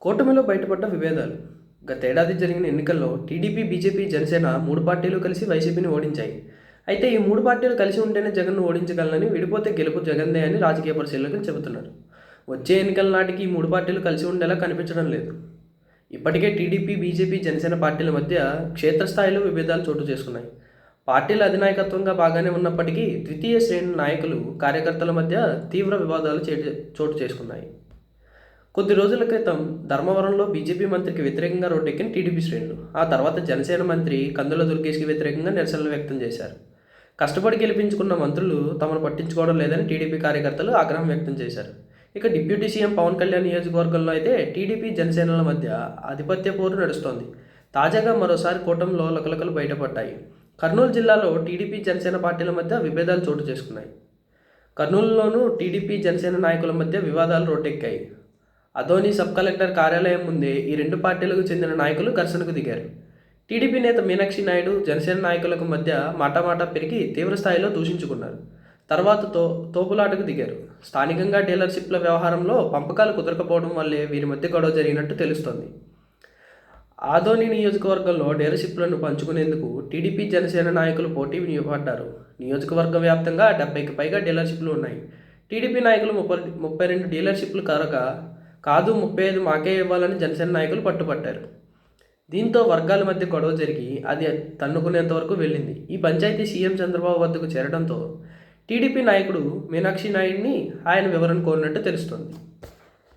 కూటమిలో బయటపడ్డ విభేదాలు. గతేడాది జరిగిన ఎన్నికల్లో టీడీపీ బీజేపీ జనసేన మూడు పార్టీలు కలిసి వైసీపీని ఓడించాయి. అయితే ఈ మూడు పార్టీలు కలిసి ఉంటేనే జగన్ను ఓడించగలనని విడిపోతే గెలుపు జగన్దే అని రాజకీయ పరిశీలకులు చెబుతున్నారు. వచ్చే ఎన్నికల నాటికి ఈ మూడు పార్టీలు కలిసి ఉండేలా కనిపించడం లేదు. ఇప్పటికే టీడీపీ బీజేపీ జనసేన పార్టీల మధ్య క్షేత్రస్థాయిలో విభేదాలు చోటు చేసుకున్నాయి. పార్టీల అధినాయకత్వంగా బాగానే ఉన్నప్పటికీ ద్వితీయ శ్రేణి నాయకులు కార్యకర్తల మధ్య తీవ్ర వివాదాలు చే- చోటు చేసుకున్నాయి. కొద్ది రోజుల క్రితం ధర్మవరంలో బీజేపీ మంత్రికి వ్యతిరేకంగా రోడ్డెక్కిన టీడీపీ శ్రేణులు. ఆ తర్వాత జనసేన మంత్రి కందుల దుర్గేష్కి వ్యతిరేకంగా నిరసనలు వ్యక్తం చేశారు. కష్టపడి గెలిపించుకున్న మంత్రులు తమను పట్టించుకోవడం లేదని టీడీపీ కార్యకర్తలు ఆగ్రహం వ్యక్తం చేశారు. ఇక డిప్యూటీ సీఎం పవన్ కళ్యాణ్ నియోజకవర్గంలో అయితే టీడీపీ జనసేనల మధ్య ఆధిపత్య పోరు నడుస్తోంది. తాజాగా మరోసారి కూటమిలో లకలకలు బయటపడ్డాయి. కర్నూలు జిల్లాలో టీడీపీ జనసేన పార్టీల మధ్య విభేదాలు చోటు చేసుకున్నాయి. కర్నూలులోనూ టీడీపీ జనసేన నాయకుల మధ్య వివాదాలు రోడ్డెక్కాయి. అదోని సబ్ కలెక్టర్ కార్యాలయం ముందే ఈ రెండు పార్టీలకు చెందిన నాయకులు ఘర్షణకు దిగారు. టీడీపీ నేత మీనాక్షి నాయుడు జనసేన నాయకులకు మధ్య మాటామాటా పెరిగి తీవ్రస్థాయిలో దూషించుకున్నారు. తర్వాత తో తోపులాటకు దిగారు. స్థానికంగా డీలర్షిప్ల వ్యవహారంలో పంపకాలు కుదరకపోవడం వల్లే వీరి మధ్య గొడవ జరిగినట్టు తెలుస్తోంది. ఆదోని నియోజకవర్గంలో డీలర్షిప్లను పంచుకునేందుకు టీడీపీ జనసేన నాయకులు పోటీ పడ్డారు. నియోజకవర్గం వ్యాప్తంగా డెబ్బైకి పైగా డీలర్షిప్లు ఉన్నాయి. టీడీపీ నాయకులు ముప్పై ముప్పై రెండు డీలర్షిప్లు కనుక కాదు ముప్పై ఐదు మాకే ఇవ్వాలని జనసేన నాయకులు పట్టుపట్టారు దీంతో వర్గాల మధ్య గొడవ జరిగి అది తన్నుకునేంత వరకు వెళ్ళింది. ఈ పంచాయతీ సీఎం చంద్రబాబు వద్దకు చేరడంతో టీడీపీ నాయకుడు మీనాక్షి నాయుడిని ఆయన వివరణ కోరినట్టు తెలుస్తోంది.